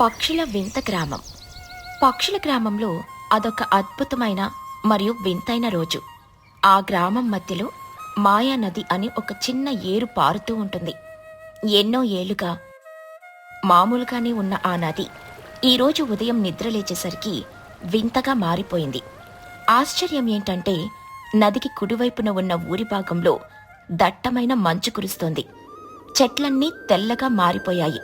పక్షుల వింత గ్రామం. పక్షుల గ్రామంలో అదొక అద్భుతమైన మరియు వింతైన రోజు. ఆ గ్రామం మధ్యలో మాయా నది అని ఒక చిన్న ఏరు పారుతూ ఉంటుంది. ఎన్నో ఏళ్ళుగా మామూలుగానే ఉన్న ఆ నది ఈరోజు ఉదయం నిద్రలేచేసరికి వింతగా మారిపోయింది. ఆశ్చర్యం ఏంటంటే నదికి కుడివైపున ఉన్న ఊరి భాగంలో దట్టమైన మంచు కురుస్తోంది. చెట్లన్నీ తెల్లగా మారిపోయాయి.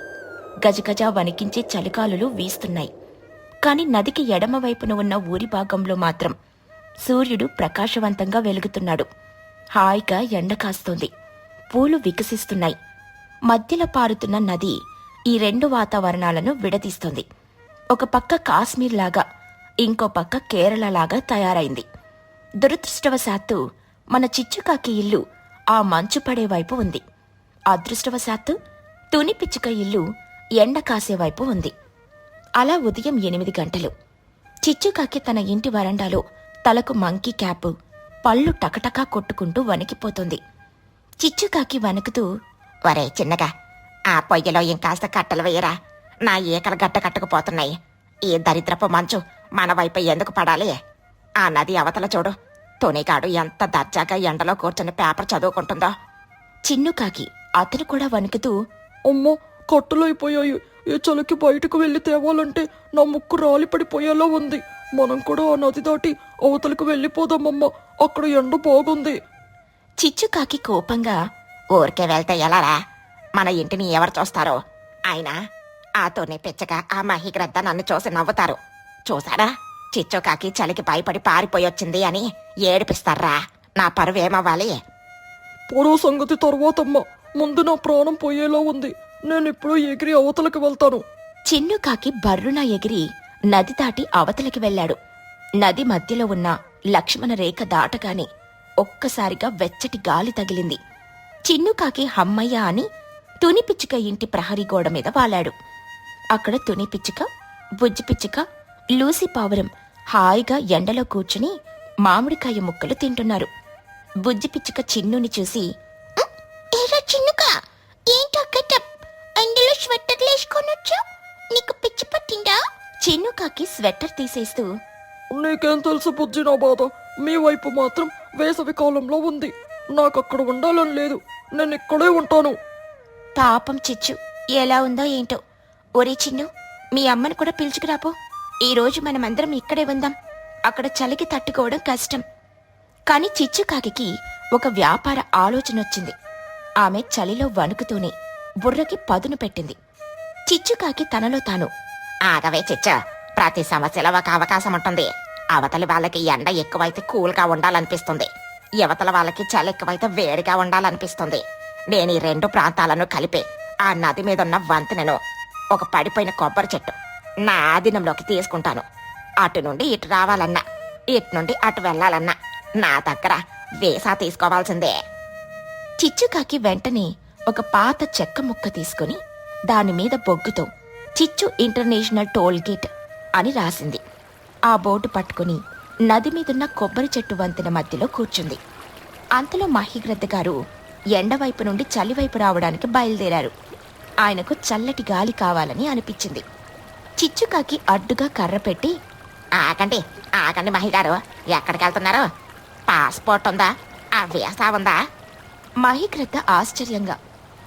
గజగజ వణికించే చలికాలులు వీస్తున్నాయి. కాని నదికి ఎడమవైపున ఉన్న ఊరి భాగంలో మాత్రం సూర్యుడు ప్రకాశవంతంగా వెలుగుతున్నాడు. హాయిగా ఎండ కాస్తోంది. పూలు వికసిస్తున్నాయి. మధ్యలో పారుతున్న నది ఈ రెండు వాతావరణాలను విడదీస్తోంది. ఒక పక్క కాశ్మీర్ లాగా ఇంకో పక్క కేరళలాగా తయారైంది. దురదృష్టవశాత్తు మన చిచ్చుకాకి ఇల్లు ఆ మంచు పడే వైపు ఉంది. అదృష్టవశాత్తు తుని పిచ్చుక ఇల్లు ఎండ కాసేవైపు ఉంది. అలా ఉదయం ఎనిమిది గంటలు. చిచ్చుకాకి తన ఇంటి వరండాలో తలకు మంకీ క్యాప్ పళ్ళు టకటకా కొట్టుకుంటూ వణికిపోతుంది. చిచ్చుకాకి వణుకుతూ వరే చిన్నగా ఆ పొయ్యలో ఇంకాస్త కట్టలు వేయరా. నా ఈకలు గట్ట కట్టుకుపోతున్నాయి. ఈ దరిద్రపు మంచు మన వైపు ఎందుకు పడాలి? ఆ నది అవతల చూడు. తునిగాడు ఎంత దర్జాగా ఎండలో కూర్చొని పేపర్ చదువుకుంటుందో. చిన్నుకాకి అతను కూడా వణుకుతూ అమ్మో కట్టెలైపోయాయి ఈ చలికి బయటకు వెళ్ళి తేవాలంటే నా ముక్కు రాలి పడిపోయేలా ఉంది. మనం కూడా ఆ నది దాటి అవతలకు వెళ్ళిపోదామమ్మ. అక్కడ ఎండ బాగుంది. చిచ్చుకాకి కోపంగా ఊరికే వెళ్తే ఎలారా మన ఇంటిని ఎవరు చూస్తారో? ఆయన ఆ పిచ్చగా ఆ మహిగ్రద్ద నన్ను చూసి నవ్వుతారు. చూసారా చిచ్చుకాకి చలికి భయపడి పారిపోయొచ్చింది అని ఏడిపిస్తారా? నా పరువు ఏమవ్వాలి? పొరో సంగతి తర్వాతమ్మా. ముందు నా ప్రాణం పోయేలా ఉంది. నేను ఇప్పుడు ఎగిరి అవతలకు వెళ్తాను. చిన్నుకాకి బర్రున ఎగిరి నది దాటి అవతలికి వెళ్ళాడు. నది మధ్యలో ఉన్న లక్ష్మణ రేఖ దాటగానే ఒక్కసారిగా వెచ్చటి గాలి తగిలింది. చిన్నుకాకి హమ్మయ్య అని తుని పిచ్చుక ఇంటి ప్రహరీ గోడ మీద వాలాడు. అక్కడ తుని పిచ్చుక బుజ్జి పిచ్చుక లూసి పావురం హాయిగా ఎండలో కూర్చుని మామిడికాయ ముక్కలు తింటున్నారు. బుజ్జి పిచ్చుక చిన్నుని చూసి ఏరా చిన్నుక ఏంటో గెటప్? అందులో స్వెట్టర్లు వేసుకొనొచ్చా నీకు పిచ్చి పట్టిందా? చిన్నుకాకి స్వెట్టర్ తీసేస్తూ నీకేం తెలుసు బుజ్జి నా బాధ? మీ వైపు మాత్రం వేసవి కాలంలో ఉంది. నాకు అక్కడ ఉండాలని లేదు. నేను ఇక్కడే ఉంటాను. పాపం చిచ్చు ఎలా ఉందో ఏంటో? ఒరే చిన్ను మీ అమ్మను కూడా పిలుచుకురాపో. ఈరోజు మనమందరం ఇక్కడే ఉందాం. అక్కడ చలికి తట్టుకోవడం కష్టం. కాని చిచ్చుకాకి ఒక వ్యాపార ఆలోచన వచ్చింది. ఆమె చలిలో వణుకుతూనే బుర్రకి పదును పెట్టింది. చిచ్చుకాకి తనలో తాను ఆగవే చిచ్చా ప్రతి సమస్యలో ఒక అవకాశం ఉంటుంది. అవతలి వాళ్ళకి ఎండ ఎక్కువైతే కూల్గా ఉండాలనిపిస్తుంది. యువతల వాళ్ళకి చలి ఎక్కువైతే వేడిగా ఉండాలనిపిస్తుంది. నేను ఈ రెండు ప్రాంతాలను కలిపే ఆ నది మీద ఉన్న వంతెనను ఒక పడిపోయిన కొబ్బరి చెట్టు నా ఆధీనంలోకి తీసుకుంటాను. అటు నుండి ఇటు రావాలన్నా ఇటు నుండి అటు వెళ్ళాలన్నా నా దగ్గర వీసా తీసుకోవాల్సిందే. చిచ్చుకాకి వెంటనే ఒక పాత చెక్క ముక్క తీసుకుని దానిమీద బొగ్గుతో చిచ్చు ఇంటర్నేషనల్ టోల్ గేట్ అని రాసింది. ఆ బోర్డు పట్టుకుని నది మీదున్న కొబ్బరి చెట్టు వంతెన మధ్యలో కూర్చుంది. అంతలో మహిగ్రద్ద గారు ఎండవైపు నుండి చలివైపు రావడానికి బయలుదేరారు. ఆయనకు చల్లటి గాలి కావాలని అనిపించింది. చిచ్చుకాకి అడ్డుగా కర్ర పెట్టి ఆగండి ఆగండి మహిగారు ఎక్కడికి వెళ్తున్నారు? పాస్పోర్ట్ ఉందా? ఆ వీసా ఉందా? మహిగ్రద్ద ఆశ్చర్యంగా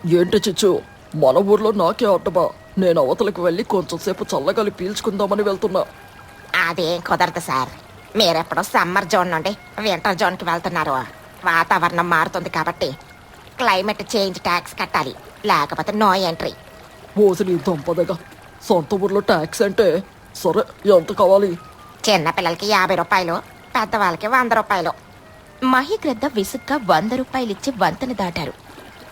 ఏంటి చిచ్చు? మన ఊర్లో నాకే అడ్డమా? నేను అవతలకు వెళ్ళి కొంచెంసేపు చల్లగాలి పీల్చుకుందామని వెళ్తున్నా. అదేం కుదరదు సార్. మీరెప్పుడు సమ్మర్ జోన్ నుండి వింటర్ జోన్కి వెళ్తున్నారు. వాతావరణం మారుతుంది కాబట్టి క్లైమేట్ చేంజ్ ట్యాక్స్ కట్టాలి. లేకపోతే నో ఎంట్రీ. ఓసిని దంపదగా సొంత ఊర్లో ట్యాక్స్ అంటే సరే ఎంత కావాలి? చిన్న పిల్లలకి యాభై రూపాయలు పెద్దవాళ్ళకి వంద రూపాయలు. మహిగ్రద్ద విసుగ్గా వంద రూపాయలిచ్చి వంతెన దాటారు.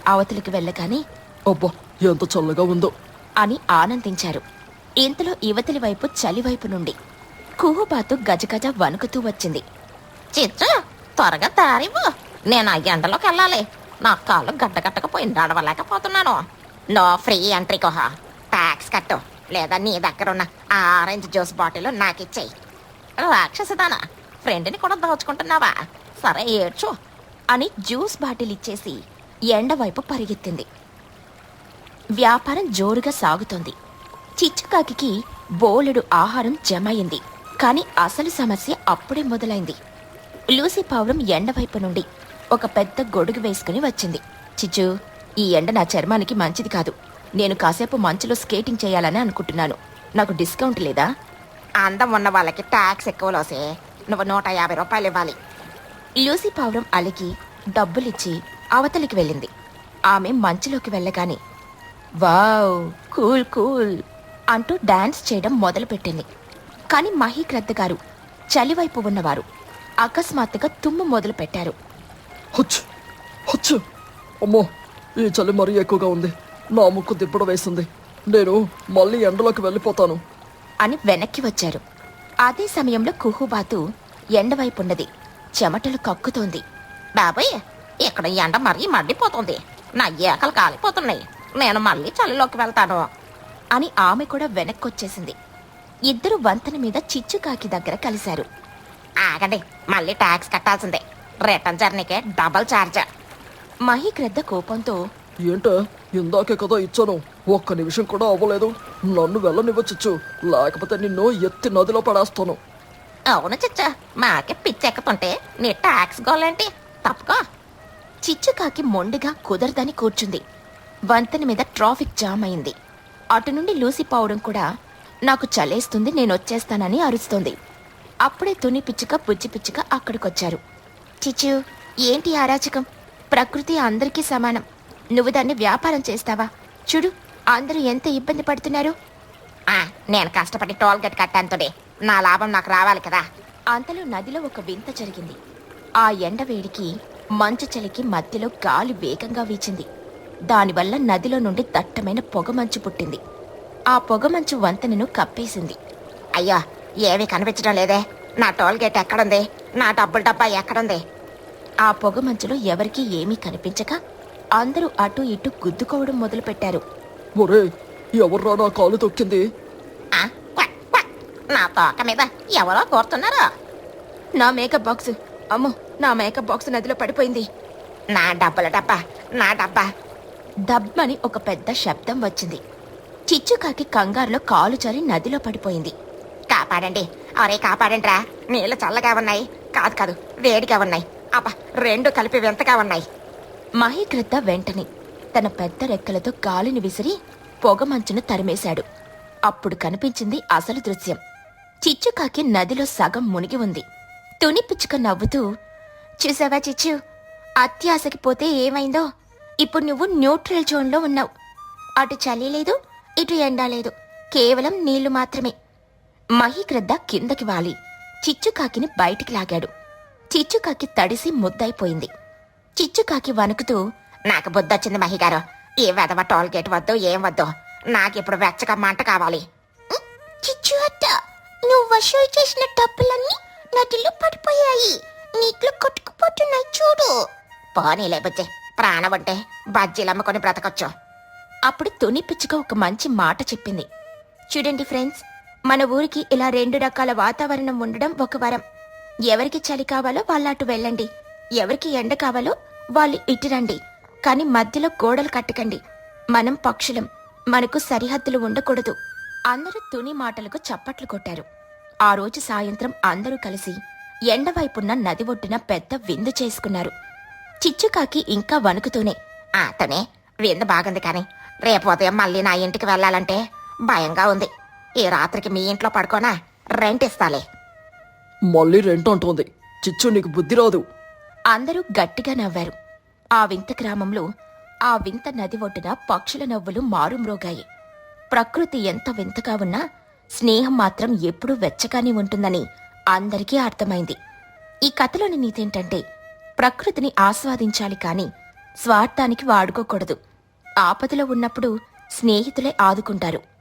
అవతలికి వెళ్ళగానే అబ్బా ఎంత చల్లగా ఉందో. అని ఆనందించారు. ఇంతలో యువతలి వైపు చలివైపు నుండి కుహుబాతు గజగజ వణుకుతూ వచ్చింది. చిచ్చు త్వరగా దారివ్వు. నేను ఆ ఎండలోకి వెళ్ళాలి. నా కాళ్ళు గడ్డ కట్టకపోయి నడవలేకపోతున్నాను. నో ఫ్రీ ఎంట్రీ కోహ ట్యాక్స్ కట్టు. లేదా నీ దగ్గర ఉన్న ఆ ఆరెంజ్ జ్యూస్ బాటిల్ నాకు ఇచ్చేయి రాక్షసదానా ఫ్రెండ్ని కూడా దోచుకుంటున్నావా? సరే ఏడ్చు. అని జ్యూస్ బాటిల్ ఇచ్చేసి ఎండవైపు పరిగెత్తింది. వ్యాపారం జోరుగా సాగుతోంది. చిచ్చుకాకి బోలెడు ఆహారం జమైంది కాని అసలు సమస్య అప్పుడే మొదలైంది. లూసీ పావురం ఎండవైపు నుండి ఒక పెద్ద గొడుగు వేసుకుని వచ్చింది. చిచ్చు ఈ ఎండ నా చర్మానికి మంచిది కాదు. నేను కాసేపు మంచులో స్కేటింగ్ చేయాలని అనుకుంటున్నాను. నాకు డిస్కౌంట్ లేదా? అందం ఉన్న వాళ్ళకి ట్యాక్స్ ఎక్కువ లోసే. నువ్వు నూట యాభై రూపాయలు ఇవ్వాలి. లూసీ పావురం అలిగి డబ్బులిచ్చి అవతలికి వెళ్ళింది. ఆమె మంచులోకి వెళ్ళగానే వావ్ కూల్ కూల్ అంటూ డాన్స్ చేయడం మొదలుపెట్టింది. కాని మహీక్రద్ద గారు చలివైపు ఉన్నవారు అకస్మాత్తుగా తుమ్ము మొదలుపెట్టారు. హచ్ హచ్. అమ్మో ఈ చలి మరీ ఎక్కువగా ఉంది. నా ముక్కు దిబ్బడ వేసింది. నేను మళ్ళీ ఎండలోకి వెళ్ళిపోతాను. అని వెనక్కి వచ్చారు. అదే సమయంలో కుహుబాతు ఎండవైపున్నది. చెమటలు కక్కుతోంది. బాబాయ్ ఇక్కడ ఎండ మరీ మండిపోతుంది. నా ఏకలు కాలిపోతున్నాయి. నేను మళ్ళీ చలిలోకి వెళ్తాను. అని ఆమె కూడా వెనక్కొచ్చేసింది. ఇద్దరు వంతెన మీద చిచ్చుకాకి దగ్గర కలిశారు. ఆగండి మళ్ళీ ట్యాక్స్ కట్టాల్సిందే. రిటర్న్ జర్నీకే డబల్ ఛార్జ్ మహీక్రద్ద కోపంతో ఏంటే? ఇందాకే కదా ఇచ్చాను. ఒక్క నిమిషం కూడా అవ్వలేదు. నన్ను వెళ్ళనివ్వచ్చు లేకపోతే నిన్ను ఎత్తి నదిలో పడేస్తాను. అవును చిచ్చా. మాకే పిచ్చెక్కతుంటే నీ ట్యాక్స్ గోలేంటి? తప్పుకో. చిచ్చుకాకి మొండిగా కుదరదని కూర్చుంది. వంతెన మీద ట్రాఫిక్ జామ్ అయింది. అటు నుండి లూసిపోవడం కూడా నాకు చలేస్తుంది నేను వచ్చేస్తానని అరుస్తోంది. అప్పుడే తుని పిచ్చుక బుజ్జి పిచ్చుక అక్కడికొచ్చారు. చిచ్చు ఏంటి అరాచకం? ప్రకృతి అందరికీ సమానం. నువ్వు దాన్ని వ్యాపారం చేస్తావా? చూడు అందరూ ఎంత ఇబ్బంది పడుతున్నారు. ఆ, నేను కష్టపడి టోల్ గేట్ కట్టానుతోనే నా లాభం నాకు రావాలి కదా. అంతలో నదిలో ఒక వింత జరిగింది. ఆ ఎండ వేడికి మంచు చలికి మధ్యలో గాలి వేగంగా వీచింది. దానివల్ల నదిలో నుండి దట్టమైన పొగమంచు పుట్టింది. ఆ పొగమంచు వంతెనను కప్పేసింది. అయ్యో ఏమీ కనిపించడం లేదే. నా టోల్ గేట్ ఎక్కడుంది? నా డబ్బుల డబ్బా ఎక్కడుంది? ఆ పొగమంచులో ఎవరికీ ఏమీ కనిపించక అందరూ అటు ఇటు గుద్దుకోవడం మొదలుపెట్టారు. ఒరే ఎవర్రా నా కాలు తొక్కింది? ఆ, క్వాక్. నా తోక మీద ఎవరో కోరుతున్నారు. నా మేకప్ బాక్స్. అమ్మో నా మేకప్ బాక్స్ నదిలో పడిపోయింది. నా డబ్బుల డబ్బా నా డబ్బా. దబ్బని ఒక పెద్ద శబ్దం వచ్చింది. చిచ్చుకాకి కంగారులో కాలు జారి నదిలో పడిపోయింది. కాపాడండి. అరే కాపాడండి రా నీళ్ళు చల్లగా ఉన్నాయి. కాదు కాదు వేడిగా ఉన్నాయి. అబ్బా రెండు కలిపి వింతగా ఉన్నాయి. మహీకృత వెంటనే తన పెద్ద రెక్కలతో గాలిని విసిరి పొగమంచును తరిమేశాడు. అప్పుడు కనిపించింది అసలు దృశ్యం. చిచ్చుకాకి నదిలో సగం మునిగి ఉంది. తుని పిచ్చుక నవ్వుతూ చూసావా చిచ్చు? అత్యాశకి పోతే ఏమైందో? ఇప్పుడు నువ్వు న్యూట్రల్ జోన్లో ఉన్నావు. అటు చలి లేదు ఇటు ఎండ లేదు. కేవలం నీళ్ళు మాత్రమే. మహీక్రద్ద కిందకి వాలి. చిచ్చుకాకిని బయటికి లాగాడు. చిచ్చుకాకి తడిసి ముద్దైపోయింది చిచ్చుకాకి వణుకుతూ నాకు బుద్ధొచ్చింది మహిగారు ఏ వెదవ టోల్ గేట్ వద్దు ఏం వద్దు. నాకిప్పుడు వెచ్చగా మంట కావాలి. చిచ్చు అత్త నువ్వు వసూలు చేసిన డబ్బులన్నీ నదిలో పడిపోయాయి. నీటిలో కొట్టుకుపోతున్నాయి చూడు. పోనీలే బుజ్జి ప్రాణం ఉంటే బజ్జీలు అమ్ముకొని బ్రతకొచ్చు. అప్పుడు తుని పిచ్చుక ఒక మంచి మాట చెప్పింది. చూడండి ఫ్రెండ్స్ మన ఊరికి ఇలా రెండు రకాల వాతావరణం ఉండడం ఒక వరం. ఎవరికి చలి కావాలో వాళ్ళు అటు వెళ్ళండి. ఎవరికి ఎండ కావాలో వాళ్ళు ఇటురండి. రండి కానీ మధ్యలో గోడలు కట్టకండి. మనం పక్షులం. మనకు సరిహద్దులు ఉండకూడదు. అందరూ తుని మాటలకు చప్పట్లు కొట్టారు. ఆ రోజు సాయంత్రం అందరూ కలిసి ఎండవైపున్న నది ఒడ్డున పెద్ద విందు చేసుకున్నారు. చిచ్చుకాకి ఇంకా వణుకుతూనే అతనే విందు బాగుంది కానీ రేపు ఉదయం మళ్ళీ నా ఇంటికి వెళ్ళాలంటే భయంగా ఉంది. ఈ రాత్రికి మీ ఇంట్లో పడుకోనా? రెంట్ ఇస్తాలే మళ్ళీ రెంట్ అంటోంది. చిచ్చు నీకు బుద్ధి రాదు. అందరూ గట్టిగా నవ్వారు. ఆ వింత గ్రామంలో ఆ వింత నది ఒడ్డున పక్షుల నవ్వులు మారుమ్రోగాయి. ప్రకృతి ఎంత వింతగా ఉన్నా స్నేహం మాత్రం ఎప్పుడూ వెచ్చగానే ఉంటుందని అందరికీ అర్థమైంది. ఈ కథలోని నీతేంటంటే ప్రకృతిని ఆస్వాదించాలి కాని స్వార్థానికి వాడుకోకూడదు. ఆపదలో ఉన్నప్పుడు స్నేహితులే ఆదుకుంటారు.